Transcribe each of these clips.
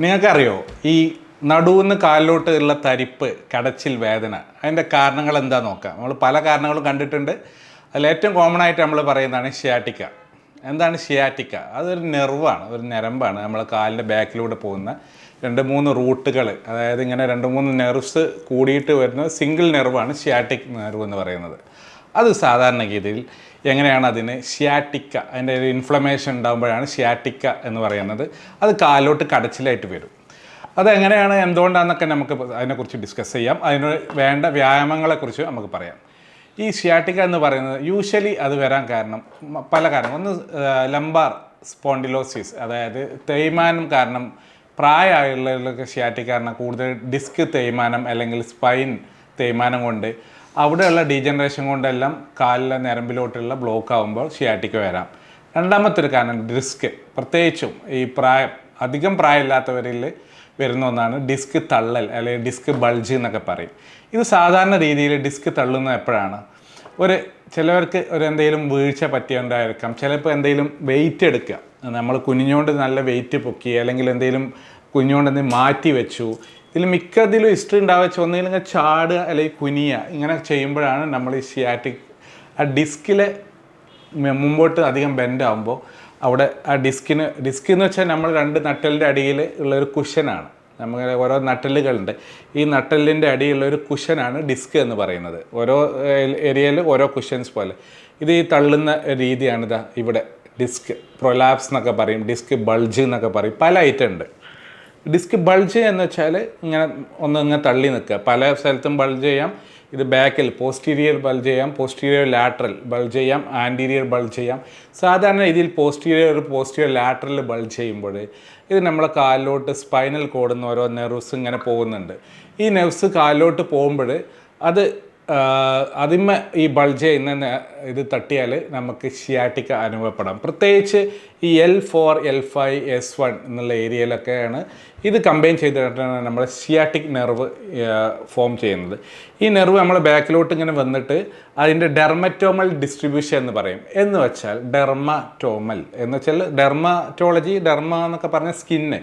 നിങ്ങൾക്കറിയോ ഈ നടുവിന്ന് കാലിലോട്ട് ഉള്ള തരിപ്പ് കടച്ചിൽ വേദന അതിന്റെ കാരണങ്ങൾ എന്താ നോക്കാം. നമ്മൾ പല കാരണങ്ങളും കണ്ടിട്ടുണ്ട്. അതിൽ ഏറ്റവും കോമൺ ആയിട്ട് നമ്മൾ പറയുന്നതാണ് ഷിയാറ്റിക്ക എന്താണ് ഷിയാറ്റിക്ക അതൊരു നെർവാണ് ഒരു ഞരമ്പാണ്. നമ്മളെ കാലിന്റെ ബാക്കിലൂടെ പോകുന്ന രണ്ട് മൂന്ന് റൂട്ടുകൾ അതായത് ഇങ്ങനെ രണ്ട് മൂന്ന് നെർവ്സ് കൂടിയിട്ട് വരുന്ന സിംഗിൾ നെർവാണ് ഷിയാറ്റിക് നെർവ് എന്ന് പറയുന്നത്. അത് സാധാരണഗതിയിൽ എങ്ങനെയാണ് അതിന് ഷിയാറ്റിക്ക അതിന്റെ ഒരു ഇൻഫ്ലമേഷൻ ഉണ്ടാകുമ്പോഴാണ് ഷിയാറ്റിക്ക എന്ന് പറയുന്നത്. അത് കാലോട്ട് കടച്ചിലായിട്ട് വരും. അതെങ്ങനെയാണ് എന്തുകൊണ്ടാണെന്നൊക്കെ നമുക്ക് അതിനെക്കുറിച്ച് ഡിസ്കസ് ചെയ്യാം. അതിന് വേണ്ട വ്യായാമങ്ങളെക്കുറിച്ച് നമുക്ക് പറയാം. ഈ ഷിയാറ്റിക്ക എന്ന് പറയുന്നത് യൂഷ്വലി അത് വരാൻ കാരണം പല കാരണം ഒന്ന് ലംബാർ സ്പോണ്ടിലോസിസ് അതായത് തേയ്മാനം കാരണം പ്രായമായുള്ളവർക്ക് ഷിയാറ്റിക് കാരണം കൂടുതൽ ഡിസ്ക് തേയ്മാനം അല്ലെങ്കിൽ സ്പൈൻ തേയ്മാനം കൊണ്ട് അവിടെയുള്ള ഡീജനറേഷൻ കൊണ്ടെല്ലാം കാലിലെ ഞരമ്പിലോട്ടുള്ള ബ്ലോക്ക് ആകുമ്പോൾ ഷിയാറ്റിക്ക് വരാം. രണ്ടാമത്തെ ഒരു കാരണം ഡിസ്ക് പ്രത്യേകിച്ചും ഈ പ്രായം അധികം പ്രായമില്ലാത്തവരിൽ വരുന്ന ഒന്നാണ് ഡിസ്ക് തള്ളൽ അല്ലെങ്കിൽ ഡിസ്ക് ബൾജ് എന്നൊക്കെ പറയും. ഇത് സാധാരണ രീതിയിൽ ഡിസ്ക് തള്ളുന്നത് എപ്പോഴാണ്? ഒരു ചിലവർക്ക് ഒരു എന്തെങ്കിലും വീഴ്ച പറ്റിയുണ്ടായിരിക്കാം. ചിലപ്പോൾ എന്തെങ്കിലും വെയിറ്റ് എടുക്കുക. നമ്മൾ കുഞ്ഞുകൊണ്ട് നല്ല വെയിറ്റ് പൊക്കി അല്ലെങ്കിൽ എന്തെങ്കിലും കുഞ്ഞുകൊണ്ട് എന്തെങ്കിലും മാറ്റി വെച്ചു. ഇതിൽ മിക്കതിലും ഹിസ്റ്ററി ഉണ്ടാവുക ഒന്നുകിൽ ഇങ്ങനെ ചാടുക അല്ലെങ്കിൽ കുനിയ ഇങ്ങനെ ചെയ്യുമ്പോഴാണ് നമ്മൾ ഈ സിയാറ്റിക് ആ ഡിസ്കിലെ മുമ്പോട്ട് അധികം ബെൻഡ് ആകുമ്പോൾ അവിടെ ആ ഡിസ്കിന് ഡിസ്ക് എന്ന് വെച്ചാൽ നമ്മൾ രണ്ട് നട്ടലിന്റെ അടിയിൽ ഉള്ളൊരു കുഷനാണ് നമുക്ക് ഓരോ നട്ടലുകളുണ്ട് ഈ നട്ടലിന്റെ അടിയിലുള്ള ഒരു കുഷനാണ് ഡിസ്ക് എന്ന് പറയുന്നത്. ഓരോ ഏരിയയിൽ ഓരോ കുഷൻസ് പോലെ. ഇത് ഈ തള്ളുന്ന രീതിയാണിതാ ഇവിടെ ഡിസ്ക്. പ്രൊലാപ്സ് എന്നൊക്കെ പറയും. ഡിസ്ക് ബൾജ് എന്നൊക്കെ പറയും. പല ഐറ്റം ഉണ്ട്. ഡിസ്ക് ബൾജ് എന്ന് വെച്ചാൽ ഇങ്ങനെ ഒന്ന് ഇങ്ങനെ തള്ളി നിൽക്കുക. പല സ്ഥലത്തും ബൾജ് ചെയ്യാം. ഇത് ബാക്കിൽ പോസ്റ്റീരിയർ ബൾജ് ചെയ്യാം. പോസ്റ്റീരിയർ ലാറ്ററൽ ബൾജ് ചെയ്യാം. ആന്റീരിയർ ബൾജ് ചെയ്യാം. സാധാരണ ഇതിൽ പോസ്റ്റീരിയർ പോസ്റ്റീരിയർ ലാറ്ററൽ ബൾജ് ചെയ്യുമ്പോൾ ഇത് നമ്മളെ കാലിലോട്ട് സ്പൈനൽ കോഡെന്ന് ഓരോ നെർവ്സ് ഇങ്ങനെ പോകുന്നുണ്ട്. ഈ നെർവ്സ് കാലിലോട്ട് പോകുമ്പോൾ അത് അതിന്മ ഈ ബൾജ് ചെയ്യുന്ന ഇത് തട്ടിയാൽ നമുക്ക് ഷിയാറ്റിക്ക അനുഭവപ്പെടാം. പ്രത്യേകിച്ച് ഈ L four L five S one എന്നുള്ള ഏരിയയിലൊക്കെയാണ് ഇത് കമ്പൈൻ ചെയ്തിട്ടാണ് നമ്മുടെ ഷിയാറ്റിക് നെർവ് ഫോം ചെയ്യുന്നത്. ഈ നെർവ് നമ്മൾ ബാക്കിലോട്ട് ഇങ്ങനെ വന്നിട്ട് അതിന്റെ ഡെർമറ്റോമൽ ഡിസ്ട്രിബ്യൂഷൻ എന്ന് പറയും. എന്ന് വെച്ചാൽ ഡെർമറ്റോമൽ എന്ന് വെച്ചാൽ ഡെർമറ്റോളജി ഡെർമ എന്നൊക്കെ പറഞ്ഞ സ്കിന്ന്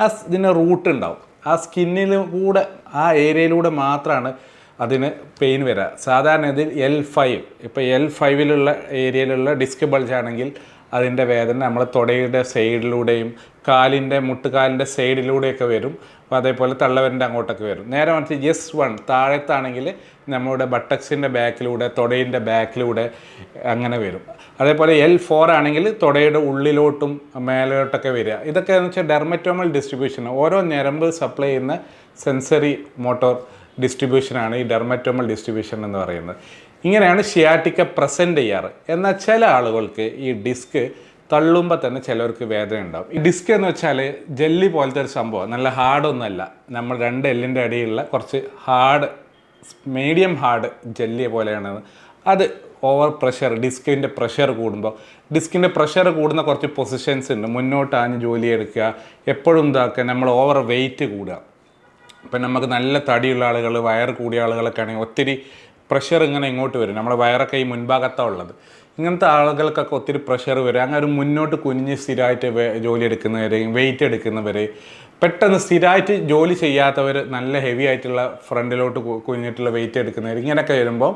ആ ഇതിന്റെ റൂട്ട് ഉണ്ടാവും. ആ സ്കിന്നിൽ കൂടെ ആ ഏരിയയിലൂടെ മാത്രമാണ് അതിന് പെയിൻ വരിക സാധാരണ ഇതിൽ എൽ ഫൈവ് ഇപ്പോൾ എൽ ഫൈവിലുള്ള ഏരിയയിലുള്ള ഡിസ്ക് ബൾജ് ആണെങ്കിൽ അതിന്റെ വേദന നമ്മൾ തുടയുടെ സൈഡിലൂടെയും കാലിന്റെ മുട്ടുകാലിന്റെ സൈഡിലൂടെയൊക്കെ വരും. അപ്പോൾ അതേപോലെ തള്ളവരിന്റെ അങ്ങോട്ടൊക്കെ വരും. നേരെ മറിച്ച് എസ് വൺ താഴത്താണെങ്കിൽ നമ്മുടെ ബട്ടക്സിന്റെ ബാക്കിലൂടെ തുടയിന്റെ ബാക്കിലൂടെ അങ്ങനെ വരും. അതേപോലെ എൽ ഫോർ ആണെങ്കിൽ തുടയുടെ ഉള്ളിലോട്ടും മേലോട്ടൊക്കെ വരിക. ഇതൊക്കെ എന്ന് വെച്ചാൽ ഡെർമറ്റോമൽ ഡിസ്ട്രിബ്യൂഷൻ ഓരോ ഞരമ്പ് സപ്ലൈ ചെയ്യുന്ന സെൻസറി മോട്ടോർ ഡിസ്ട്രിബ്യൂഷനാണ് ഈ ഡെർമറ്റോമൽ ഡിസ്ട്രിബ്യൂഷൻ എന്ന് പറയുന്നത്. ഇങ്ങനെയാണ് ഷിയാറ്റിക്ക പ്രസന്റ് ചെയ്യാറ്. എന്നാൽ ചില ആളുകൾക്ക് ഈ ഡിസ്ക് തള്ളുമ്പോൾ തന്നെ ചിലവർക്ക് വേദന ഉണ്ടാവും. ഈ ഡിസ്ക് എന്ന് വെച്ചാൽ ജെല്ലി പോലത്തെ ഒരു സംഭവം. നല്ല ഹാർഡൊന്നുമല്ല നമ്മൾ രണ്ട് എല്ലിന്റെ അടിയിലുള്ള കുറച്ച് ഹാർഡ് മീഡിയം ഹാർഡ് ജെല്ലിയെ പോലെയാണ് അത്. ഓവർ പ്രഷർ ഡിസ്കിന്റെ പ്രഷർ കൂടുമ്പോൾ. ഡിസ്കിന്റെ പ്രഷർ കൂടുന്ന കുറച്ച് പൊസിഷൻസ് ഉണ്ട്. മുന്നോട്ട് ആഞ്ഞ് ജോലി എടുക്കുക. എപ്പോഴും ഇതാക്കുക. നമ്മൾ ഓവർ വെയിറ്റ് കൂടുക. ഇപ്പം നമുക്ക് നല്ല തടിയുള്ള ആളുകൾ വയർ കൂടിയ ആളുകളൊക്കെ ആണെങ്കിൽ ഒത്തിരി പ്രഷർ ഇങ്ങനെ ഇങ്ങോട്ട് വരും. നമ്മുടെ വയറൊക്കെ ഈ മുൻഭാഗത്താണ് ഉള്ളത്. ഇങ്ങനത്തെ ആളുകൾക്കൊക്കെ ഒത്തിരി പ്രഷർ വരും. അങ്ങനെ ഒരു മുന്നോട്ട് കുനിഞ്ഞ് സ്ഥിരമായിട്ട് ജോലി എടുക്കുന്നവരെയും വെയിറ്റ് എടുക്കുന്നവരെയും പെട്ടെന്ന് സ്ഥിരമായിട്ട് ജോലി ചെയ്യാത്തവർ നല്ല ഹെവി ആയിട്ടുള്ള ഫ്രണ്ടിലോട്ട് കുഞ്ഞിട്ടുള്ള വെയിറ്റ് എടുക്കുന്നവർ ഇങ്ങനെയൊക്കെ വരുമ്പോൾ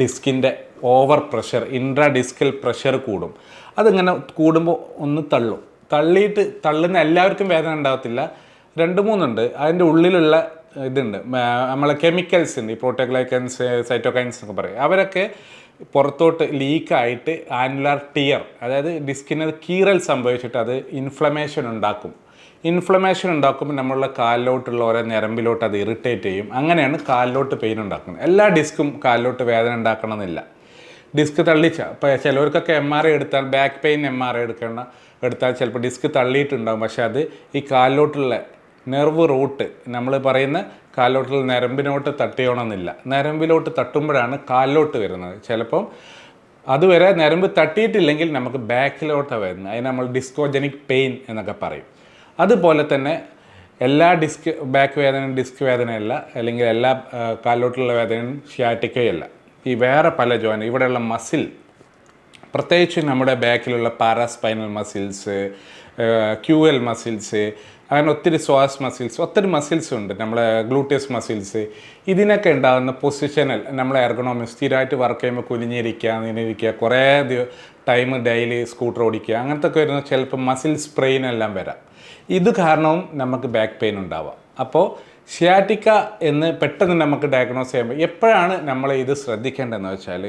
ഡിസ്കിന്റെ ഓവർ പ്രഷർ ഇൻട്രാ ഡിസ്കിൽ പ്രഷർ കൂടും. അതിങ്ങനെ കൂടുമ്പോൾ ഒന്ന് തള്ളും. തള്ളിയിട്ട് തള്ളുന്ന എല്ലാവർക്കും വേദന ഉണ്ടാകത്തില്ല രണ്ട് മൂന്നുണ്ട്. അതിന്റെ ഉള്ളിലുള്ള ഇതുണ്ട്. നമ്മളെ കെമിക്കൽസ് ഉണ്ട്. ഈ പ്രോട്ടോഗ്ലൈക്കൻസ് സൈറ്റോകൈൻസ് എന്നൊക്കെ പറയും. അവരൊക്കെ പുറത്തോട്ട് ലീക്കായിട്ട് ആനുലാർ ടിയർ അതായത് ഡിസ്കിന് കീറൽ സംഭവിച്ചിട്ട് അത് ഇൻഫ്ലമേഷൻ ഉണ്ടാക്കും. ഇൻഫ്ലമേഷൻ ഉണ്ടാക്കുമ്പോൾ നമ്മളുടെ കാലിലോട്ടുള്ള ഓരോ ഞരമ്പിലോട്ട് അത് ഇറിറ്റേറ്റ് ചെയ്യും. അങ്ങനെയാണ് കാലിലോട്ട് പെയിൻ ഉണ്ടാക്കുന്നത്. എല്ലാ ഡിസ്ക്കും കാലിലോട്ട് വേദന ഉണ്ടാക്കണമെന്നില്ല. ഡിസ്ക് തള്ളിച്ച. ഇപ്പോൾ ചിലവർക്കൊക്കെ എം ആർ ഐ എടുത്താൽ back pain M R I എടുക്കണം എടുത്താൽ ചിലപ്പോൾ ഡിസ്ക് തള്ളിയിട്ടുണ്ടാകും പക്ഷേ അത് ഈ കാലിലോട്ടുള്ള നെർവ് റൂട്ട്. നമ്മൾ പറയുന്ന കാലിലോട്ടുള്ള നരമ്പിനോട്ട് തട്ടിയോണമെന്നില്ല നരമ്പിലോട്ട് തട്ടുമ്പോഴാണ് കാലിലോട്ട് വരുന്നത്. ചിലപ്പം അതുവരെ നരമ്പ് തട്ടിയിട്ടില്ലെങ്കിൽ നമുക്ക് ബാക്കിലോട്ടാണ് വരുന്നത്. അതിന് നമ്മൾ ഡിസ്കോജനിക് പെയിൻ എന്നൊക്കെ പറയും. അതുപോലെ തന്നെ എല്ലാ ഡിസ്ക് ബാക്ക് വേദനയും ഡിസ്ക് വേദനയല്ല അല്ലെങ്കിൽ എല്ലാ കാലോട്ടുള്ള വേദനയും ഷിയാറ്റിക്കയല്ല ഈ വേറെ പല ജോയിൻ ഇവിടെയുള്ള മസിൽ പ്രത്യേകിച്ച് നമ്മുടെ ബാക്കിലുള്ള paraspinal muscles Q L muscles അങ്ങനെ ഒത്തിരി സ്വാസ് മസിൽസ് ഒത്തിരി മസിൽസ് ഉണ്ട്. നമ്മളെ ഗ്ലൂട്ടിയസ് മസിൽസ് ഇതിനൊക്കെ ഉണ്ടാകുന്ന പൊസിഷനൽ നമ്മളെ എർഗണോമിക് സ്ഥിരമായിട്ട് വർക്ക് ചെയ്യുമ്പോൾ കുനിഞ്ഞിരിക്കുക നിന്നിരിക്കുക കുറേ ടൈം ഡെയിലി സ്കൂട്ടർ ഓടിക്കുക അങ്ങനത്തെ ഒക്കെ വരുന്ന ചിലപ്പോൾ മസിൽ സ്പ്രെയിൻ എല്ലാം വരാം. ഇത് കാരണവും നമുക്ക് ബാക്ക് പെയിൻ ഉണ്ടാവാം. അപ്പോൾ ഷിയാറ്റിക്ക എന്ന് പെട്ടെന്ന് നമുക്ക് ഡയഗ്നോസ് ചെയ്യുമ്പോൾ എപ്പോഴാണ് നമ്മൾ ഇത് ശ്രദ്ധിക്കേണ്ടതെന്ന് വെച്ചാൽ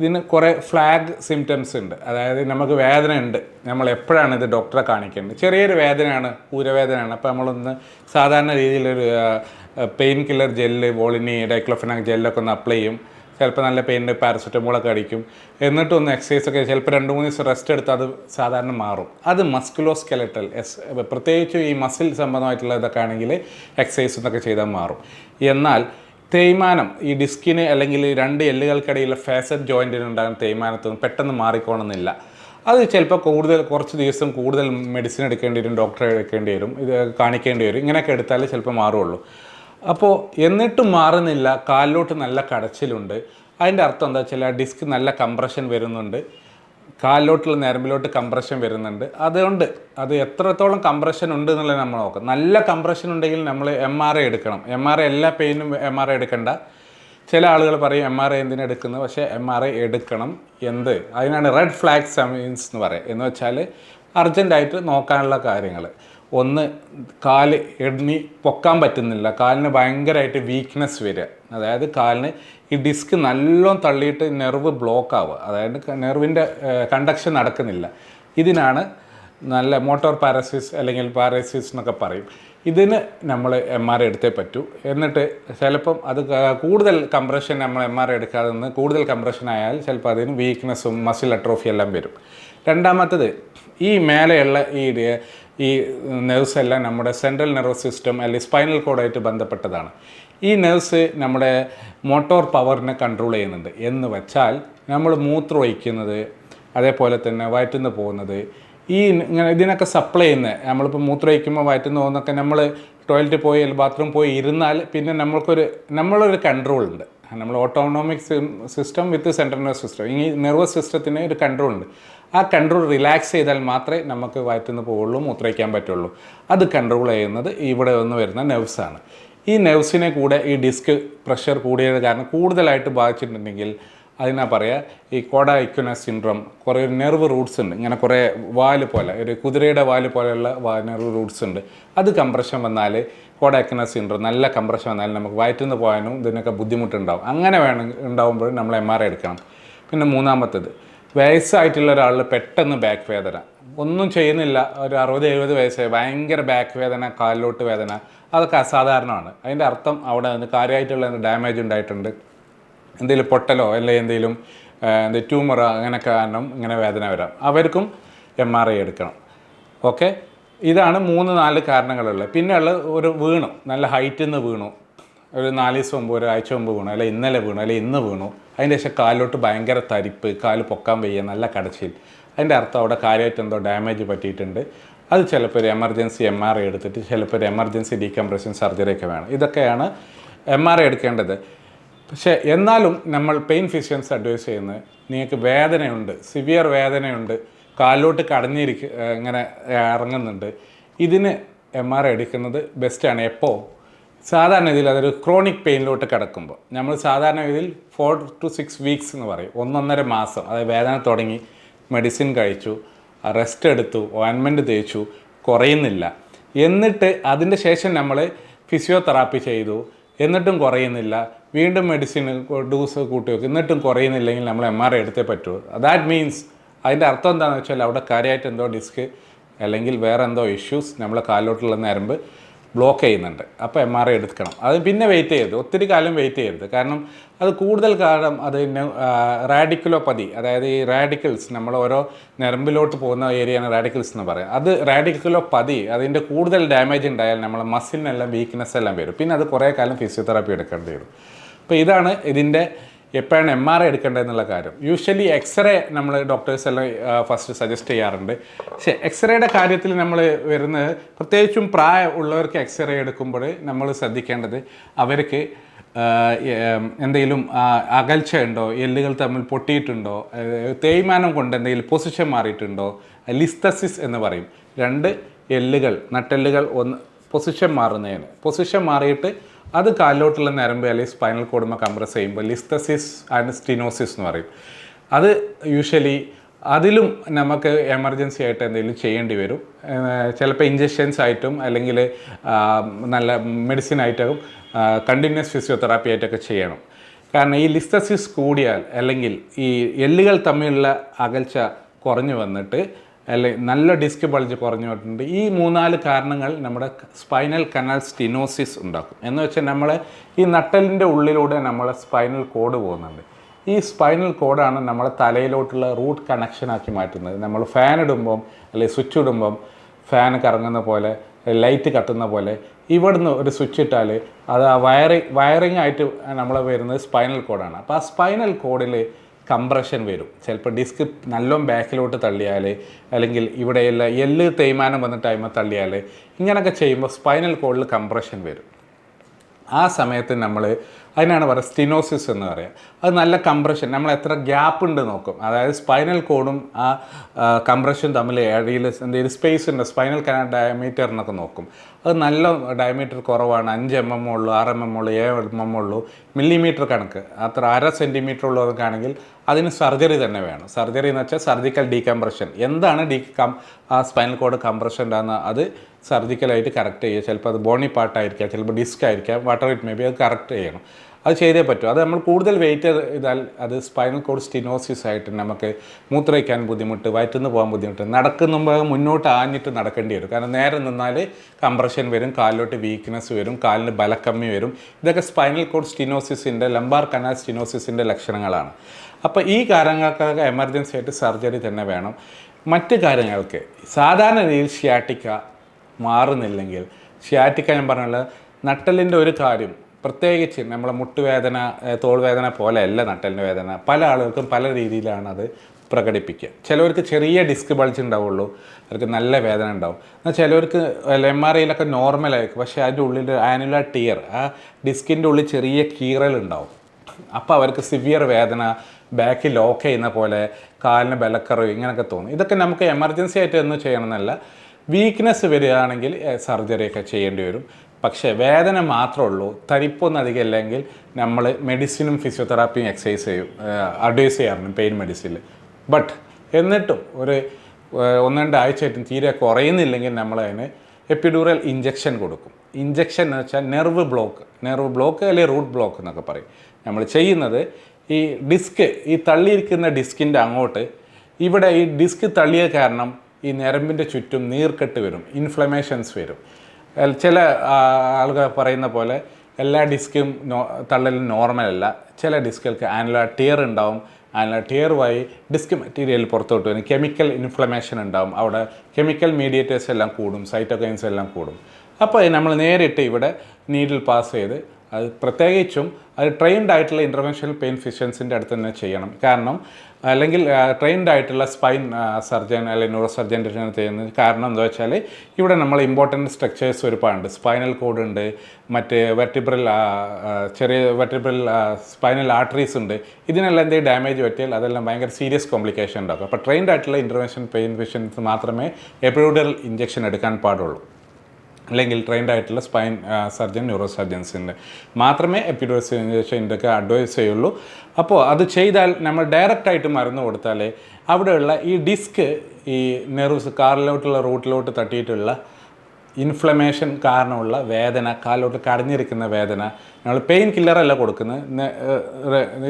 ഇതിന് കുറേ ഫ്ലാഗ് സിംറ്റംസ് ഉണ്ട്. അതായത് നമുക്ക് വേദന ഉണ്ട്. നമ്മൾ എപ്പോഴാണ് ഇത് ഡോക്ടറെ കാണിക്കേണ്ടത്? ചെറിയൊരു വേദനയാണ് ഊരവേദനയാണ്. അപ്പോൾ നമ്മളൊന്ന് സാധാരണ രീതിയിലൊരു pain killer gel Volini diclofenac ജെല്ലൊക്കെ ഒന്ന് അപ്ലൈ ചെയ്യും. ചിലപ്പോൾ നല്ല പെയിന്റെ പാരസെറ്റമോളൊക്കെ അടിക്കും. എന്നിട്ടൊന്ന് എക്സസൈസ് ഒക്കെ ചിലപ്പോൾ രണ്ട് മൂന്ന് ദിവസം റെസ്റ്റ് എടുത്ത് അത് സാധാരണ മാറും. അത് മസ്കുലോ സ്കെലറ്റൽ എസ് പ്രത്യേകിച്ച് ഈ മസിൽ സംബന്ധമായിട്ടുള്ള ഇതൊക്കെ ആണെങ്കിൽ എക്സസൈസ് എന്നൊക്കെ ചെയ്താൽ മാറും. എന്നാൽ തേയ്മാനം ഈ ഡിസ്കിന് അല്ലെങ്കിൽ രണ്ട് എല്ലുകൾക്കിടയിലെ ഫാസറ്റ് ജോയിന്റിന് ഉണ്ടാകുന്ന തേയ്മാനത്തൊന്നും പെട്ടെന്ന് മാറിക്കോണമെന്നില്ല അത് ചിലപ്പോൾ കൂടുതൽ കുറച്ച് ദിവസം കൂടുതൽ മെഡിസിൻ എടുക്കേണ്ടി വരും ഡോക്ടറെ എടുക്കേണ്ടി വരും ഇത് കാണിക്കേണ്ടി വരും ഇങ്ങനെയൊക്കെ എടുത്താലേ ചിലപ്പോൾ മാറുള്ളൂ. അപ്പോൾ എന്നിട്ടും മാറുന്നില്ല കാലിലോട്ട് നല്ല കടച്ചിലുണ്ട്. അതിന്റെ അർത്ഥം എന്താ വെച്ചാൽ ആ ഡിസ്ക് നല്ല കംപ്രഷൻ വരുന്നുണ്ട്. കാലിലോട്ടുള്ള ഞരമ്പിലോട്ട് കംപ്രഷൻ വരുന്നുണ്ട്. അതുകൊണ്ട് അത് എത്രത്തോളം കംപ്രഷൻ ഉണ്ട് എന്നുള്ളത് നമ്മൾ നോക്കാം നല്ല കംപ്രഷൻ ഉണ്ടെങ്കിൽ നമ്മൾ എം ആർ ഐ എടുക്കണം. എം ആർ ഐ എല്ലാ പെയിനും എം ആർ ഐ എടുക്കണ്ട. ചില ആളുകൾ പറയും എം ആർ ഐ എന്തിനാണ് എടുക്കുന്നത്? പക്ഷേ എം ആർ ഐ എടുക്കണം. എന്ത്? അതിനാണ് റെഡ് ഫ്ലാഗ് സമീൻസ് എന്ന് പറയുക. എന്ന് വെച്ചാൽ അർജന്റായിട്ട് നോക്കാനുള്ള കാര്യങ്ങൾ. ഒന്ന് കാൽ എണ്ണി പൊക്കാൻ പറ്റുന്നില്ല. കാലിന് ഭയങ്കരമായിട്ട് വീക്ക്നെസ് വരിക. അതായത് കാലിന് ഈ ഡിസ്ക് നല്ലോണം തള്ളിയിട്ട് നെർവ് ബ്ലോക്ക് ആവുക. അതായത് നെർവിന്റെ കണ്ടക്ഷൻ നടക്കുന്നില്ല. ഇതിനാണ് നല്ല മോട്ടോർ പാരസിസ് അല്ലെങ്കിൽ പാരസിസ് എന്നൊക്കെ പറയും. ഇതിന് നമ്മൾ എം ആർ എടുത്തേ പറ്റൂ. എന്നിട്ട് ചിലപ്പം അത് കൂടുതൽ കംപ്രഷൻ നമ്മൾ എം ആർ എടുക്കാതെ നിന്ന് കൂടുതൽ കംപ്രഷൻ ആയാൽ ചിലപ്പോൾ അതിന് വീക്ക്നെസ്സും മസിൽ അട്രോഫി എല്ലാം വരും. രണ്ടാമത്തത് ഈ മേലെയുള്ള ഈ ഈ നെർവ്സ് എല്ലാം നമ്മുടെ സെൻട്രൽ നെർവസ് സിസ്റ്റം അല്ലെങ്കിൽ സ്പൈനൽ കോഡായിട്ട് ബന്ധപ്പെട്ടതാണ്. ഈ നെർവ്സ് നമ്മുടെ മോട്ടോർ പവറിനെ കൺട്രോൾ ചെയ്യുന്നുണ്ട്. എന്ന് വെച്ചാൽ നമ്മൾ മൂത്രം ഒഴിക്കുന്നത് അതേപോലെ തന്നെ വയറ്റുനിന്ന് പോകുന്നത് ഈ ഇങ്ങനെ ഇതിനൊക്കെ സപ്ലൈ ചെയ്യുന്ന നമ്മളിപ്പോൾ മൂത്രം ഒഴിക്കുമ്പോൾ വയറ്റുനിന്ന് പോകുന്നൊക്കെ നമ്മൾ ടോയ്ലറ്റിൽ പോയി അല്ലെങ്കിൽ ബാത്റൂം പോയി ഇരുന്നാൽ പിന്നെ നമ്മൾക്കൊരു നമ്മളൊരു കൺട്രോൾ ഉണ്ട്. നമ്മൾ autonomic system with central nervous system ഈ നെർവസ് സിസ്റ്റത്തിന് ഒരു കൺട്രോൾ ഉണ്ട്. ആ കൺട്രോൾ റിലാക്സ് ചെയ്താൽ മാത്രമേ നമുക്ക് വയറ്റിൽ നിന്ന് പോവുള്ളൂ മുത്രയ്ക്കാൻ പറ്റുള്ളൂ. അത് കൺട്രോൾ ചെയ്യുന്നത് ഇവിടെ നിന്ന് വരുന്ന നെർവ്സാണ് ഈ നെർവ്സിനെ കൂടെ ഈ ഡിസ്ക് പ്രഷർ കൂടിയത് കാരണം കൂടുതലായിട്ട് ബാധിച്ചിട്ടുണ്ടെങ്കിൽ അതിനാ പറയുക ഈ കോഡ ഇക്വന സിൻഡ്രോം കുറേ നെർവ് റൂട്ട്സ് ഉണ്ട്. ഇങ്ങനെ കുറേ വാൽ പോലെ ഒരു കുതിരയുടെ വാൽ പോലെയുള്ള നെർവ് റൂട്ട്സ് ഉണ്ട്. അത് കംപ്രഷൻ വന്നാൽ കോഡ ഇക്വന സിൻഡ്രോം നല്ല കംപ്രഷൻ വന്നാലും നമുക്ക് വയറ്റിൽ നിന്ന് പോകാനും ഇതിനൊക്കെ ബുദ്ധിമുട്ടുണ്ടാവും. അങ്ങനെ വേണം ഉണ്ടാകുമ്പോഴും നമ്മൾ എം ആർ ഐ എടുക്കണം. പിന്നെ മൂന്നാമത്തേത് വയസ്സായിട്ടുള്ള ഒരാൾ പെട്ടെന്ന് ബാക്ക് വേദന. ഒന്നും ചെയ്യുന്നില്ല ഒരു അറുപത് എഴുപത് വയസ്സായി ഭയങ്കര ബാക്ക് വേദന കാലിലോട്ട് വേദന അതൊക്കെ അസാധാരണമാണ്. അതിന്റെ അർത്ഥം അവിടെ അതിന് കാര്യമായിട്ടുള്ള ഡാമേജ് ഉണ്ടായിട്ടുണ്ട്. എന്തെങ്കിലും പൊട്ടലോ അല്ലെങ്കിൽ എന്തെങ്കിലും എന്ത് ട്യൂമറോ അങ്ങനെ കാരണം ഇങ്ങനെ വേദന വരാം. അവർക്കും എം ആർ ഐ എടുക്കണം. ഓക്കെ ഇതാണ് മൂന്ന് നാല് കാരണങ്ങളുള്ളത്. പിന്നെ ഉള്ളത് ഒരു വീണു. നല്ല ഹൈറ്റിൽ നിന്ന് വീണു. ഒരു നാല് ദിവസം മുമ്പ് ഒരാഴ്ച മുമ്പ് വീണു. അല്ലെ ഇന്നലെ വീണു. അല്ലെ ഇന്ന് വീണു. അതിന്റെ ശേഷം കാലിലോട്ട് ഭയങ്കര തരിപ്പ് കാൽ പൊക്കാൻ വയ്യ നല്ല കടച്ചിൽ അതിന്റെ അർത്ഥം അവിടെ കാര്യമായിട്ട് എന്തോ ഡാമേജ് പറ്റിയിട്ടുണ്ട്. അത് ചിലപ്പോൾ ഒരു എമർജൻസി എം ആർ ഐ എടുത്തിട്ട് ചിലപ്പോൾ ഒരു എമർജൻസി ഡീകംപ്രഷൻ സർജറി ഒക്കെ വേണം. ഇതൊക്കെയാണ് എം ആർ ഐ എടുക്കേണ്ടത്. പക്ഷേ എന്നാലും നമ്മൾ പെയിൻ ഫിസിഷ്യൻസ് അഡ്വൈസ് ചെയ്യുന്നത് നിങ്ങൾക്ക് വേദനയുണ്ട് സിവിയർ വേദനയുണ്ട് കാലിലോട്ട് കടഞ്ഞിരിക്ക ഇങ്ങനെ ഇറങ്ങുന്നുണ്ട്. ഇതിന് എം ആർ എടുക്കുന്നത് ബെസ്റ്റാണ് എപ്പോൾ സാധാരണ ഇതിൽ അതൊരു ക്രോണിക് പെയിനിലോട്ട് കിടക്കുമ്പോൾ. നമ്മൾ സാധാരണ ഇതിൽ ഫോർ ടു സിക്സ് വീക്സ് എന്ന് പറയും. ഒന്നൊന്നര മാസം. അതായത് വേദന തുടങ്ങി മെഡിസിൻ കഴിച്ചു റെസ്റ്റ് എടുത്തു ഓയിൻമെന്റ് തേച്ചു കുറയുന്നില്ല. എന്നിട്ട് അതിന്റെ ശേഷം നമ്മൾ ഫിസിയോതെറാപ്പി ചെയ്തു. എന്നിട്ടും കുറയുന്നില്ല. വീണ്ടും മെഡിസിൻ ഡോസ് കൂട്ടി വെക്കും. എന്നിട്ടും കുറയുന്നില്ലെങ്കിൽ നമ്മൾ എം ആർ എടുത്തേ പറ്റൂ. ദാറ്റ് മീൻസ് അതിന്റെ അർത്ഥം എന്താണെന്ന് വെച്ചാൽ അവിടെ കാര്യമായിട്ട് എന്തോ ഡിസ്ക് അല്ലെങ്കിൽ വേറെ എന്തോ ഇഷ്യൂസ് നമ്മളെ കാലിലോട്ടുള്ള നരമ്പ് ബ്ലോക്ക് ചെയ്യുന്നുണ്ട്. അപ്പോൾ എം ആർ ഐ എടുക്കണം. അത് പിന്നെ വെയിറ്റ് ചെയ്യരുത്. ഒത്തിരി കാലം വെയിറ്റ് ചെയ്യരുത്. കാരണം അത് കൂടുതൽ കാലം അത് റാഡിക്കുലോപ്പതി അതായത് ഈ റാഡിക്കിൾസ് നമ്മൾ ഓരോ നരമ്പിലോട്ട് പോകുന്ന ഏരിയയാണ് റാഡിക്കിൾസ് എന്ന് പറയുക. അത് റാഡിക്കുലോപ്പതി അതിന്റെ കൂടുതൽ ഡാമേജ് ഉണ്ടായാൽ നമ്മളെ മസിലിനെല്ലാം വീക്ക്നെസ് എല്ലാം വരും. പിന്നെ അത് കുറേ കാലം ഫിസിയോതെറാപ്പി എടുക്കേണ്ടി വരും. അപ്പോൾ ഇതാണ് ഇതിന്റെ എപ്പോഴാണ് എം ആർ ഐ എടുക്കേണ്ടതെന്നുള്ള കാര്യം. യൂഷ്വലി എക്സ്റേ നമ്മൾ ഡോക്ടേഴ്സ് എല്ലാം ഫസ്റ്റ് സജസ്റ്റ് ചെയ്യാറുണ്ട്. പക്ഷേ എക്സ്റേയുടെ കാര്യത്തിൽ നമ്മൾ വരുന്നത് പ്രത്യേകിച്ചും പ്രായം ഉള്ളവർക്ക് എക്സ്റേ എടുക്കുമ്പോൾ നമ്മൾ ശ്രദ്ധിക്കേണ്ടത് അവർക്ക് എന്തെങ്കിലും അകൽച്ച ഉണ്ടോ എല്ലുകൾ തമ്മിൽ പൊട്ടിയിട്ടുണ്ടോ തേയ്മാനം കൊണ്ട് എന്തെങ്കിലും പൊസിഷൻ മാറിയിട്ടുണ്ടോ ലിസ്തസിസ് എന്ന് പറയും. രണ്ട് എല്ലുകൾ നട്ടെല്ലുകൾ ഒന്ന് പൊസിഷൻ മാറുന്നതിന്. പൊസിഷൻ മാറിയിട്ട് അത് കാലിലോട്ടുള്ള ഞരമ്പ് അല്ലെങ്കിൽ സ്പൈനൽ കോഡുമ്പോൾ കംപ്രസ് ചെയ്യുമ്പോൾ ലിസ്തസിസ് ആൻഡ് സ്റ്റിനോസിസ് എന്ന് പറയും. അത് യൂഷ്വലി അതിലും നമുക്ക് എമർജൻസി ആയിട്ട് എന്തെങ്കിലും ചെയ്യേണ്ടി വരും. ചിലപ്പോൾ ഇഞ്ചക്ഷൻസ് ആയിട്ടും അല്ലെങ്കിൽ നല്ല മെഡിസിൻ ആയിട്ടും കണ്ടിന്യൂസ് ഫിസിയോതെറാപ്പി ആയിട്ടൊക്കെ ചെയ്യണം. കാരണം ഈ ലിസ്തസിസ് കൂടിയാൽ അല്ലെങ്കിൽ ഈ എല്ലുകൾ തമ്മിലുള്ള അകൽച്ച കുറഞ്ഞു വന്നിട്ട് അല്ലെങ്കിൽ നല്ല ഡിസ്ക് ബൾജ് കുറഞ്ഞു പോയിട്ടുണ്ട് ഈ മൂന്നാൽ കാരണങ്ങൾ നമ്മുടെ സ്പൈനൽ കനൽ സ്റ്റിനോസിസ് ഉണ്ടാക്കും. എന്ന് വെച്ചാൽ നമ്മൾ ഈ നട്ടലിന്റെ ഉള്ളിലൂടെ നമ്മളെ സ്പൈനൽ കോഡ് പോകുന്നുണ്ട്. ഈ സ്പൈനൽ കോഡാണ് നമ്മളെ തലയിലോട്ടുള്ള റൂട്ട് കണക്ഷനാക്കി മാറ്റുന്നത്. നമ്മൾ ഫാൻ ഇടുമ്പം അല്ലെങ്കിൽ സ്വിച്ച് ഇടുമ്പം ഫാൻ കറങ്ങുന്ന പോലെ ലൈറ്റ് കത്തുന്ന പോലെ ഇവിടുന്ന് ഒരു സ്വിച്ച് ഇട്ടാൽ അത് ആ വയറിങ് വയറിങ് ആയിട്ട് നമ്മൾ വരുന്നത് സ്പൈനൽ കോഡാണ് അപ്പോൾ ആ സ്പൈനൽ കോഡിൽ കംപ്രഷൻ വരും. ചിലപ്പോൾ ഡിസ്ക് നല്ലോണം ബാക്കിലോട്ട് തള്ളിയാൽ അല്ലെങ്കിൽ ഇവിടെയുള്ള എല്ല് തേയ്മാനം വന്ന ടൈമിൽ തള്ളിയാൽ ഇങ്ങനെയൊക്കെ ചെയ്യുമ്പോൾ സ്പൈനൽ കോഡിൽ കംപ്രഷൻ വരും. ആ സമയത്ത് നമ്മൾ അതിനാണ് പറയുക സ്റ്റിനോസിസ് എന്ന് പറയുക. അത് നല്ല കംപ്രഷൻ നമ്മൾ എത്ര ഗ്യാപ്പ് ഉണ്ട് നോക്കും. അതായത് സ്പൈനൽ കോഡും ആ കംപ്രഷൻ തമ്മിൽ ഇടയിൽ എന്തെങ്കിലും സ്പേസ് ഉണ്ട്. സ്പൈനൽ കനാൽ ഡയമീറ്ററിനൊക്കെ നോക്കും. അത് നല്ല ഡയമീറ്റർ കുറവാണ്. അഞ്ച് എം എം ഉള്ളൂ ആറ് എം എം ഉള്ളൂ ഏഴ് എം എം ഉള്ളൂ. മില്ലിമീറ്റർ കണക്ക്. അത്ര അര സെന്റിമീറ്റർ ഉള്ളവർക്കാണെങ്കിൽ അതിന് സർജറി തന്നെ വേണം. സർജറി എന്ന് വെച്ചാൽ സർജിക്കൽ ഡീകംപ്രഷൻ എന്താണ് ഡീ കം ആ സ്പൈനൽ കോഡ് കംപ്രഷൻ ഉണ്ടാകുന്ന അത് സർജിക്കലായിട്ട് കറക്റ്റ് ചെയ്യുക. ചിലപ്പോൾ അത് ബോണി പാർട്ടായിരിക്കാം ചിലപ്പോൾ ഡിസ്ക് ആയിരിക്കാം. വാട്ടർ ഇറ്റ് മേ ബി അത് കറക്റ്റ് ചെയ്യണം. അത് ചെയ്തേ പറ്റൂ. അത് നമ്മൾ കൂടുതൽ വെയിറ്റ് ചെയ്താൽ അത് സ്പൈനൽ കോഡ് സ്റ്റിനോസിസ് ആയിട്ട് നമുക്ക് മൂത്രയ്ക്കാൻ ബുദ്ധിമുട്ട് വയറ്റുനിന്ന് പോകാൻ ബുദ്ധിമുട്ട് നടക്കുമ്പോൾ മുന്നോട്ട് ആഞ്ഞിട്ട് നടക്കേണ്ടി വരും. കാരണം നേരെ നിന്നാൽ കംപ്രഷൻ വരും കാലിലോട്ട് വീക്ക്നെസ് വരും കാലിന് ബലക്കമ്മി വരും. ഇതൊക്കെ സ്പൈനൽ കോഡ് സ്റ്റിനോസിസിന്റെ ലംബാർ കനാൽ സ്റ്റിനോസിസിന്റെ ലക്ഷണങ്ങളാണ്. അപ്പോൾ ഈ കാര്യങ്ങൾക്കൊക്കെ എമർജൻസി ആയിട്ട് സർജറി തന്നെ വേണം. മറ്റ് കാര്യങ്ങൾക്ക് സാധാരണ രീതിയിൽ ഷിയാറ്റിക്ക മാറുന്നില്ലെങ്കിൽ ഷിയാറ്റിക്ക ഞാൻ പറഞ്ഞുള്ള നട്ടലിന്റെ ഒരു കാര്യം പ്രത്യേകിച്ച് നമ്മളെ മുട്ടുവേദന തോൾ തോൾവേദന പോലെ അല്ല നട്ടലിന്റെ വേദന. പല ആളുകൾക്കും പല രീതിയിലാണ് അത് പ്രകടിപ്പിക്കുക. ചിലവർക്ക് ചെറിയ ഡിസ്ക് ബൾജ് ഉണ്ടാവുള്ളൂ അവർക്ക് നല്ല വേദന ഉണ്ടാവും. എന്നാൽ ചിലവർക്ക് എം ആർ ഐയിലൊക്കെ നോർമലായിരിക്കും പക്ഷേ അതിന്റെ ഉള്ളിൽ ആനുലർ ടിയർ ആ ഡിസ്കിന്റെ ഉള്ളിൽ ചെറിയ കീറൽ ഉണ്ടാവും. അപ്പോൾ അവർക്ക് സിവിയർ വേദന ബാക്ക് ലോക്ക് ചെയ്യുന്ന പോലെ കാലിന് ബലക്കറവ് ഇങ്ങനെയൊക്കെ തോന്നും. ഇതൊക്കെ നമുക്ക് എമർജൻസി ആയിട്ട് ഒന്നും ചെയ്യണമെന്നല്ല. വീക്ക്നെസ് വരികയാണെങ്കിൽ സർജറിയൊക്കെ ചെയ്യേണ്ടി വരും. പക്ഷേ വേദന മാത്രമേ ഉള്ളൂ. തരിപ്പൊന്നും അധികം ഇല്ലെങ്കിൽ നമ്മൾ മെഡിസിനും ഫിസിയോതെറാപ്പിയും എക്സസൈസ് ചെയ്യും അഡ്വൈസ് ചെയ്യാറുണ്ട് പെയിൻ മെഡിസിനിൽ ബട്ട് എന്നിട്ടും ഒരു ഒന്ന് രണ്ട് ആഴ്ചയായിട്ടും തീരെ കുറയുന്നില്ലെങ്കിൽ നമ്മൾ അതിന് എപ്പിഡൂറൽ ഇഞ്ചക്ഷൻ കൊടുക്കും. ഇഞ്ചക്ഷൻ എന്ന് വെച്ചാൽ നെർവ് ബ്ലോക്ക് നെർവ് ബ്ലോക്ക് അല്ലെങ്കിൽ റൂട്ട് ബ്ലോക്ക് എന്നൊക്കെ പറയും. നമ്മൾ ചെയ്യുന്നത് ഈ ഡിസ്ക് ഈ തള്ളിയിരിക്കുന്ന ഡിസ്കിന്റെ അങ്ങോട്ട് ഇവിടെ ഈ ഡിസ്ക് തള്ളിയ കാരണം ഈ ഞരമ്പിന്റെ ചുറ്റും നീർക്കെട്ട് വരും. ഇൻഫ്ലമേഷൻസ് വരും. ചില ആളുകൾ പറയുന്ന പോലെ എല്ലാ ഡിസ്കും നോ തള്ളലും നോർമൽ അല്ല. ചില ഡിസ്കുകൾക്ക് ആനുലർ ടിയർ ഉണ്ടാവും. ആനുലർ ടിയർ വഴി ഡിസ്ക് മെറ്റീരിയൽ പുറത്തോട്ട് വരും. കെമിക്കൽ ഇൻഫ്ലമേഷൻ ഉണ്ടാവും. അവിടെ കെമിക്കൽ മീഡിയേറ്റേഴ്സ് എല്ലാം കൂടും. സൈറ്റോകൈൻസ് എല്ലാം കൂടും. അപ്പോൾ നമ്മൾ നേരിട്ട് ഇവിടെ നീഡിൽ പാസ് ചെയ്ത് അത് പ്രത്യേകിച്ചും അത് ട്രെയിൻഡ് ആയിട്ടുള്ള ഇന്റർവെൻഷണൽ പെയിൻ ഫിഷ്യൻസിന്റെ അടുത്ത് തന്നെ ചെയ്യണം. കാരണം അല്ലെങ്കിൽ ട്രെയിൻഡ് ആയിട്ടുള്ള സ്പൈൻ സർജൻ അല്ലെങ്കിൽ ന്യൂറോ സർജന്റെ ചെയ്യുന്നത് കാരണം എന്താ വെച്ചാൽ ഇവിടെ നമ്മൾ ഇമ്പോർട്ടന്റ് സ്ട്രക്ചേഴ്സ് ഒരുപാടുണ്ട്. സ്പൈനൽ കോഡ് ഉണ്ട് മറ്റ് വെർട്ടിബ്രൽ ചെറിയ വെർട്ടിബ്രൽ സ്പൈനൽ ആർട്ടറീസ് ഉണ്ട്. ഇതിനെല്ലാം എന്തെങ്കിലും ഡാമേജ് പറ്റിയാൽ അതെല്ലാം ഭയങ്കര സീരിയസ് കോംപ്ലിക്കേഷൻ ഉണ്ടാകും അപ്പോൾ ട്രെയിൻഡ് ആയിട്ടുള്ള ഇന്റർവെൻഷൻ പെയിൻ പേഷ്യൻസ് മാത്രമേ എപ്പിഡൂഡൽ ഇഞ്ചക്ഷൻ എടുക്കാൻ പാടുള്ളൂ. അല്ലെങ്കിൽ ട്രെയിൻഡ് ആയിട്ടുള്ള സ്പൈൻ സർജൻ ന്യൂറോ സർജൻസിന്റെ മാത്രമേ എപ്പിഡോസിന്റെ ഇതൊക്കെ അഡ്വൈസ് ചെയ്യുള്ളൂ. അപ്പോൾ അത് ചെയ്താൽ നമ്മൾ ഡയറക്റ്റായിട്ട് മരുന്ന് കൊടുത്താലേ അവിടെയുള്ള ഈ ഡിസ്ക് ഈ നെർവ്സ് കാറിലോട്ടുള്ള റൂട്ടിലോട്ട് തട്ടിയിട്ടുള്ള ഇൻഫ്ലമേഷൻ കാരണമുള്ള വേദന കാലിലോട്ട് കടഞ്ഞിരിക്കുന്ന വേദന നമ്മൾ പെയിൻ കില്ലറല്ല കൊടുക്കുന്നത്.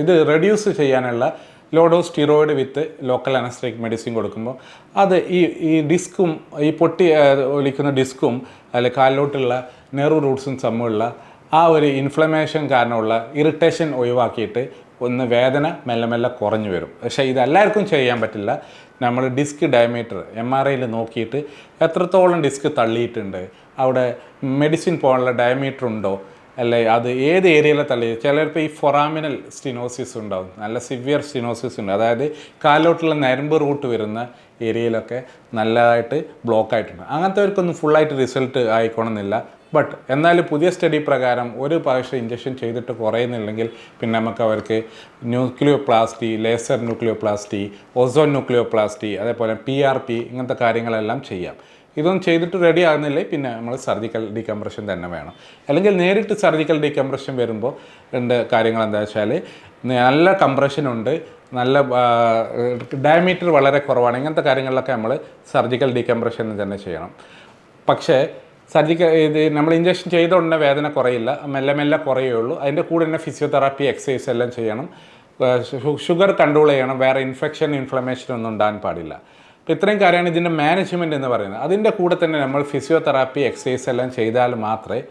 ഇത് റെഡ്യൂസ് ചെയ്യാനുള്ള ലോഡോ steroid with local anaesthetic medicine കൊടുക്കുമ്പോൾ അത് ഈ ഈ ഡിസ്ക്കും ഈ പൊട്ടി ഒലിക്കുന്ന ഡിസ്കും അല്ലെ കാലിലോട്ടുള്ള നെർവ് റൂട്ട്സും തമ്മിലുള്ള ആ ഒരു ഇൻഫ്ലമേഷൻ കാരണമുള്ള ഇറിറ്റേഷൻ ഒഴിവാക്കിയിട്ട് ഒന്ന് വേദന മെല്ലെ മെല്ലെ കുറഞ്ഞു വരും. പക്ഷേ ഇതെല്ലാവർക്കും ചെയ്യാൻ പറ്റില്ല. നമ്മൾ ഡിസ്ക് ഡയമീറ്റർ എം ആർ ഐയിൽ നോക്കിയിട്ട് എത്രത്തോളം ഡിസ്ക് തള്ളിയിട്ടുണ്ട് അവിടെ മെഡിസിൻ പോകാനുള്ള ഡയമീറ്റർ ഉണ്ടോ അല്ലെ അത് ഏത് ഏരിയയിലെ തള്ളി? ചിലപ്പോൾ ഈ ഫൊറാമിനൽ സ്റ്റിനോസിസ് ഉണ്ടാവും. നല്ല സിവിയർ സ്റ്റിനോസിസ് ഉണ്ട്. അതായത് കാലോട്ടുള്ള നരമ്പ് റൂട്ട് വരുന്ന ഏരിയയിലൊക്കെ നല്ലതായിട്ട് ബ്ലോക്ക് ആയിട്ടുണ്ട്. അങ്ങനത്തെവർക്കൊന്നും ഫുള്ളായിട്ട് റിസൾട്ട് ആയിക്കോണമെന്നില്ല ബട്ട് എന്നാൽ പുതിയ സ്റ്റഡി പ്രകാരം ഒരു പ്രാവശ്യം ഇഞ്ചക്ഷൻ ചെയ്തിട്ട് കുറയുന്നില്ലെങ്കിൽ പിന്നെ നമുക്ക് അവർക്ക് ന്യൂക്ലിയോപ്ലാസ്റ്റി ലേസർ ന്യൂക്ലിയോപ്ലാസ്റ്റി ഓസോൺ ന്യൂക്ലിയോപ്ലാസ്റ്റി അതേപോലെ പി ആർ പി ഇങ്ങനത്തെ കാര്യങ്ങളെല്ലാം ചെയ്യാം. ഇതൊന്നും ചെയ്തിട്ട് റെഡി ആകുന്നില്ലേ? പിന്നെ നമ്മൾ സർജിക്കൽ ഡീകംപ്രഷൻ തന്നെ വേണം. അല്ലെങ്കിൽ നേരിട്ട് സർജിക്കൽ ഡീകംപ്രഷൻ വരുമ്പോൾ രണ്ട് കാര്യങ്ങൾ എന്താ വെച്ചാൽ നല്ല കംപ്രഷൻ ഉണ്ട്. നല്ല ഡയമീറ്റർ വളരെ കുറവാണ്. ഇങ്ങനത്തെ കാര്യങ്ങളിലൊക്കെ നമ്മൾ സർജിക്കൽ ഡീകംപ്രഷൻ തന്നെ ചെയ്യണം. പക്ഷേ സർജിക്കൽ ഇത് നമ്മൾ ഇഞ്ചക്ഷൻ ചെയ്ത ഉടനെ വേദന കുറയില്ല. മെല്ലെ മെല്ലെ കുറയുള്ളൂ. അതിന്റെ കൂടെ തന്നെ ഫിസിയോതെറാപ്പി എക്സസൈസ് എല്ലാം ചെയ്യണം. ഷുഗർ കൺട്രോൾ ചെയ്യണം. വേറെ ഇൻഫെക്ഷൻ ഇൻഫ്ലമേഷൻ ഒന്നും ഉണ്ടാകാൻ പാടില്ല. അപ്പോൾ ഇത്രയും കാര്യമാണ് ഇതിന്റെ മാനേജ്മെന്റ് എന്ന് പറയുന്നത്. അതിന്റെ കൂടെ തന്നെ നമ്മൾ ഫിസിയോതെറാപ്പി എക്സസൈസ് എല്ലാം ചെയ്താൽ മാത്രമേ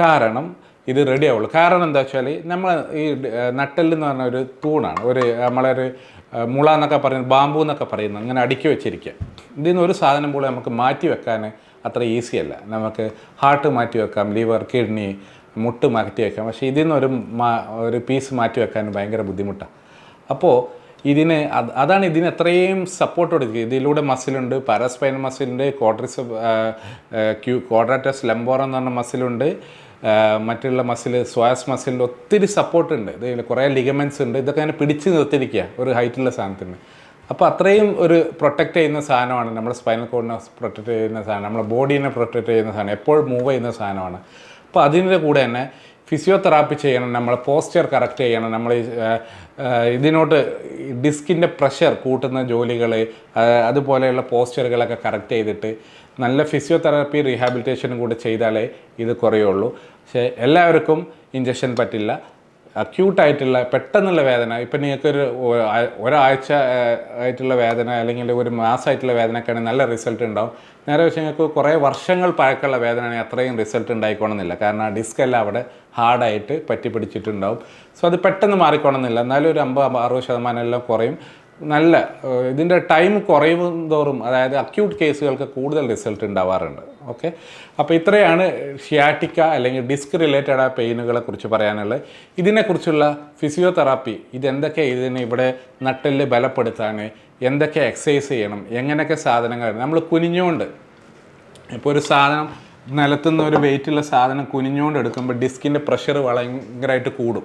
കാരണം ഇത് റെഡി ആവുള്ളൂ. കാരണം എന്താ വെച്ചാൽ നമ്മൾ ഈ നട്ടെല്ലെന്ന് പറഞ്ഞ ഒരു തൂണാണ്. ഒരു നമ്മളൊരു മുള എന്നൊക്കെ പറയുന്നത് ബാമ്പു എന്നൊക്കെ പറയുന്നത് അങ്ങനെ അടുക്കി വെച്ചിരിക്കുക. ഇതിൽ നിന്ന് ഒരു സാധനം പോലും നമുക്ക് മാറ്റി വെക്കാൻ അത്ര ഈസി അല്ല. നമുക്ക് ഹാർട്ട് മാറ്റി വെക്കാം ലിവർ കിഡ്നി മുട്ട് മാറ്റി വെക്കാം. പക്ഷേ ഇതിൽ നിന്ന് ഒരു മാ- ഒരു പീസ് മാറ്റി വെക്കാൻ ഭയങ്കര ബുദ്ധിമുട്ടാണ്. അപ്പോൾ ഇതിന് അതാണ് ഇതിന് എത്രയും സപ്പോർട്ട് കൊടുക്കുക. ഇതിലൂടെ മസിലുണ്ട് പാരാസ്പൈനൽ മസിലുണ്ട് കോഡ്രിസ് ക്യൂ ക്വാഡ്രാറ്റസ് ലംബോറ എന്ന് പറഞ്ഞ മസിലുണ്ട് മറ്റുള്ള മസിൽ സ്വാസ് മസിലിൽ ഒത്തിരി സപ്പോർട്ട് ഉണ്ട്. ഇതിൽ കുറേ ലിഗമെന്റ്സ് ഉണ്ട്. ഇതൊക്കെ അങ്ങനെ പിടിച്ച് നിർത്തിയിരിക്കുക ഒരു ഹൈറ്റുള്ള സാധനത്തിന്. അപ്പോൾ അത്രയും ഒരു പ്രൊട്ടക്റ്റ് ചെയ്യുന്ന സാധനമാണ്. നമ്മുടെ സ്പൈനൽ കോഡിനെ പ്രൊട്ടക്റ്റ് ചെയ്യുന്ന സാധനം നമ്മുടെ ബോഡീനെ പ്രൊട്ടക്റ്റ് ചെയ്യുന്ന സാധനം എപ്പോഴും മൂവ് ചെയ്യുന്ന സാധനമാണ്. അപ്പോൾ അതിന്റെ കൂടെ തന്നെ ഫിസിയോതെറാപ്പി ചെയ്യണം നമ്മൾ പോസ്ചർ കറക്റ്റ് ചെയ്യണം നമ്മൾ ഇതിനോട്ട് ഡിസ്കിന്റെ പ്രഷർ കൂട്ടുന്ന ജോലികൾ അതുപോലെയുള്ള പോസ്ചറുകളൊക്കെ കറക്റ്റ് ചെയ്തിട്ട് നല്ല ഫിസിയോതെറാപ്പി റീഹാബിലിറ്റേഷനും കൂടെ ചെയ്താലേ ഇത് കുറയുള്ളൂ. പക്ഷേ എല്ലാവർക്കും ഇഞ്ചക്ഷൻ പറ്റില്ല. അക്യൂട്ടായിട്ടുള്ള പെട്ടെന്നുള്ള വേദന ഇപ്പം നിങ്ങൾക്കൊരു ഒരു ഒരാഴ്ച ആയിട്ടുള്ള വേദന അല്ലെങ്കിൽ ഒരു മാസമായിട്ടുള്ള വേദനക്കാണെങ്കിൽ നല്ല റിസൾട്ട് ഉണ്ടാവും. നേരെ വെച്ച് നിങ്ങൾക്ക് കുറേ വർഷങ്ങൾ പഴക്കമുള്ള വേദനയാണെങ്കിൽ അത്രയും റിസൾട്ട് ഉണ്ടായിക്കോണമെന്നില്ല. കാരണം ആ ഡിസ്ക് എല്ലാം അവിടെ ഹാർഡായിട്ട് പറ്റി പിടിച്ചിട്ടുണ്ടാവും. സോ അത് പെട്ടെന്ന് മാറിക്കോണമെന്നില്ല. എന്നാലും ഒരു അമ്പത് അറുപത് ശതമാനം എല്ലാം കുറയും. നല്ല ഇതിന്റെ ടൈം കുറയും തോറും അതായത് അക്യൂട്ട് കേസുകൾക്ക് കൂടുതൽ റിസൾട്ട് ഉണ്ടാവാറുണ്ട്. ഓക്കെ അപ്പോൾ ഇത്രയാണ് ഷിയാറ്റിക്ക അല്ലെങ്കിൽ ഡിസ്ക് റിലേറ്റഡ് ആ പെയിനുകളെ കുറിച്ച് പറയാനുള്ളത്. ഇതിനെക്കുറിച്ചുള്ള ഫിസിയോതെറാപ്പി ഇതെന്തൊക്കെ ഇതിനെ ഇവിടെ നട്ടെല്ല് ബലപ്പെടുത്താൻ എന്തൊക്കെ എക്സസൈസ് ചെയ്യണം എങ്ങനെയൊക്കെ സാധനങ്ങൾ നമ്മൾ കുനിഞ്ഞുകൊണ്ട് ഇപ്പോൾ ഒരു സാധനം നിലത്തുനിന്ന് ഒരു വെയിറ്റുള്ള സാധനം കുനിഞ്ഞുകൊണ്ട് എടുക്കുമ്പോൾ ഡിസ്കിന്റെ പ്രഷർ ഭയങ്കരമായിട്ട് കൂടും.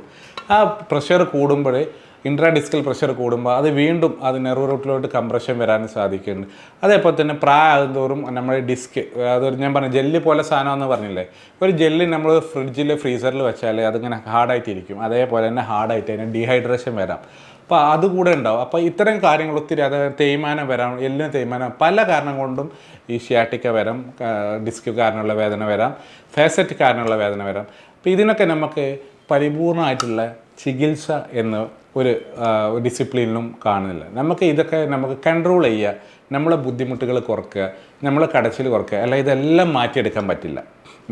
ആ പ്രഷർ കൂടുമ്പോൾ ഇൻട്രാ ഡിസ്കൽ പ്രഷർ കൂടുമ്പോൾ അത് വീണ്ടും അത് നെർവ് റൂട്ടിലോട്ട് കംപ്രഷൻ വരാൻ സാധിക്കുന്നുണ്ട്. അതേപോലെ തന്നെ പ്രായം തോറും നമ്മുടെ ഡിസ്ക് അതൊരു ഞാൻ പറഞ്ഞ ജെല്ല് പോലെ സാധനമെന്ന് പറഞ്ഞില്ലേ? ഒരു ജെല്ല് നമ്മൾ ഫ്രിഡ്ജിൽ ഫ്രീസറിൽ വെച്ചാൽ അതിങ്ങനെ ഹാർഡായിട്ടിരിക്കും. അതേപോലെ തന്നെ ഹാർഡായിട്ട് അതിന് ഡീഹൈഡ്രേഷൻ വരാം. അപ്പോൾ അതുകൂടെ ഉണ്ടാവും. അപ്പോൾ ഇത്തരം കാര്യങ്ങൾ ഒത്തിരി അത് തേയ്മാനം വരാം എല്ലിന് തേയ്മാനം പല കാരണം കൊണ്ടും ഈ ഷിയാട്ടിക്ക വരാം ഡിസ്ക് കാരണമുള്ള വേദന വരാം ഫേസറ്റ് കാരണമുള്ള വേദന വരാം. അപ്പോൾ ഇതിനൊക്കെ നമുക്ക് പരിപൂർണമായിട്ടുള്ള ചികിത്സ എന്ന് ഒരു ഡിസിപ്ലിനിലും കാണുന്നില്ല. നമുക്ക് ഇതൊക്കെ നമുക്ക് കൺട്രോൾ ചെയ്യുക നമ്മളെ ബുദ്ധിമുട്ടുകൾ കുറയ്ക്കുക നമ്മളെ കടച്ചിൽ കുറയ്ക്കുക അല്ല ഇതെല്ലാം മാറ്റിയെടുക്കാൻ പറ്റില്ല.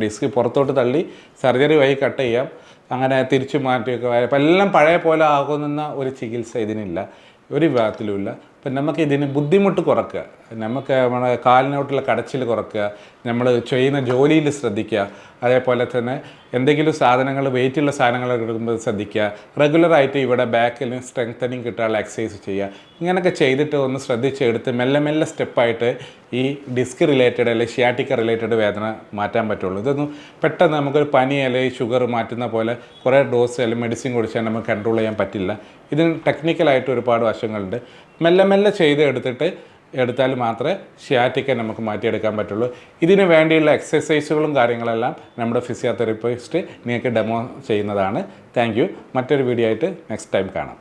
ഡിസ്ക് പുറത്തോട്ട് തള്ളി സർജറി വഴി കട്ട് ചെയ്യാം അങ്ങനെ തിരിച്ചു മാറ്റിയൊക്കെ എല്ലാം പഴയ പോലെ ആകുന്ന ഒരു ചികിത്സ ഇതിനില്ല. ഒരു വിഭാഗത്തിലുമില്ല അപ്പം നമുക്ക് ഇതിന് ബുദ്ധിമുട്ട് കുറയ്ക്കുക നമുക്ക് നമ്മുടെ കാലിനോട്ടുള്ള കടച്ചിൽ കുറയ്ക്കുക നമ്മൾ ചെയ്യുന്ന ജോലിയിൽ ശ്രദ്ധിക്കുക. അതേപോലെ തന്നെ എന്തെങ്കിലും സാധനങ്ങൾ വെയിറ്റുള്ള സാധനങ്ങൾ എടുക്കുമ്പോൾ ശ്രദ്ധിക്കുക. റെഗുലറായിട്ട് ഇവിടെ ബാക്കിൽ സ്ട്രെങ്തനിങ് കിട്ടാനുള്ള എക്സസൈസ് ചെയ്യുക. ഇങ്ങനെയൊക്കെ ചെയ്തിട്ട് ഒന്ന് ശ്രദ്ധിച്ചെടുത്ത് മെല്ലെ മെല്ലെ സ്റ്റെപ്പായിട്ട് ഈ ഡിസ്ക് റിലേറ്റഡ് അല്ലെങ്കിൽ ഷിയാറ്റിക്ക റിലേറ്റഡ് വേദന മാറ്റാൻ പറ്റുള്ളൂ. ഇതൊന്നും പെട്ടെന്ന് നമുക്കൊരു പനി അല്ലെങ്കിൽ ഷുഗർ മാറ്റുന്ന പോലെ കുറേ ഡോസ് അല്ലെങ്കിൽ മെഡിസിൻ കുടിച്ചാൽ നമുക്ക് കൺട്രോൾ ചെയ്യാൻ പറ്റില്ല. ഇതിന് ടെക്നിക്കലായിട്ട് ഒരുപാട് വശങ്ങളുണ്ട്. മെല്ലെ മെല്ലെ ചെയ്ത് എടുത്തിട്ട് എടുത്താൽ മാത്രമേ ഷിയാറ്റിക്ക നമുക്ക് മാറ്റിയെടുക്കാൻ പറ്റുള്ളൂ. ഇതിന് വേണ്ടിയുള്ള എക്സസൈസുകളും കാര്യങ്ങളെല്ലാം നമ്മുടെ ഫിസിയോതെറപ്പിസ്റ്റ് നിങ്ങൾക്ക് ഡെമോ ചെയ്യുന്നതാണ്. താങ്ക് മറ്റൊരു വീഡിയോ ആയിട്ട് നെക്സ്റ്റ് ടൈം കാണാം.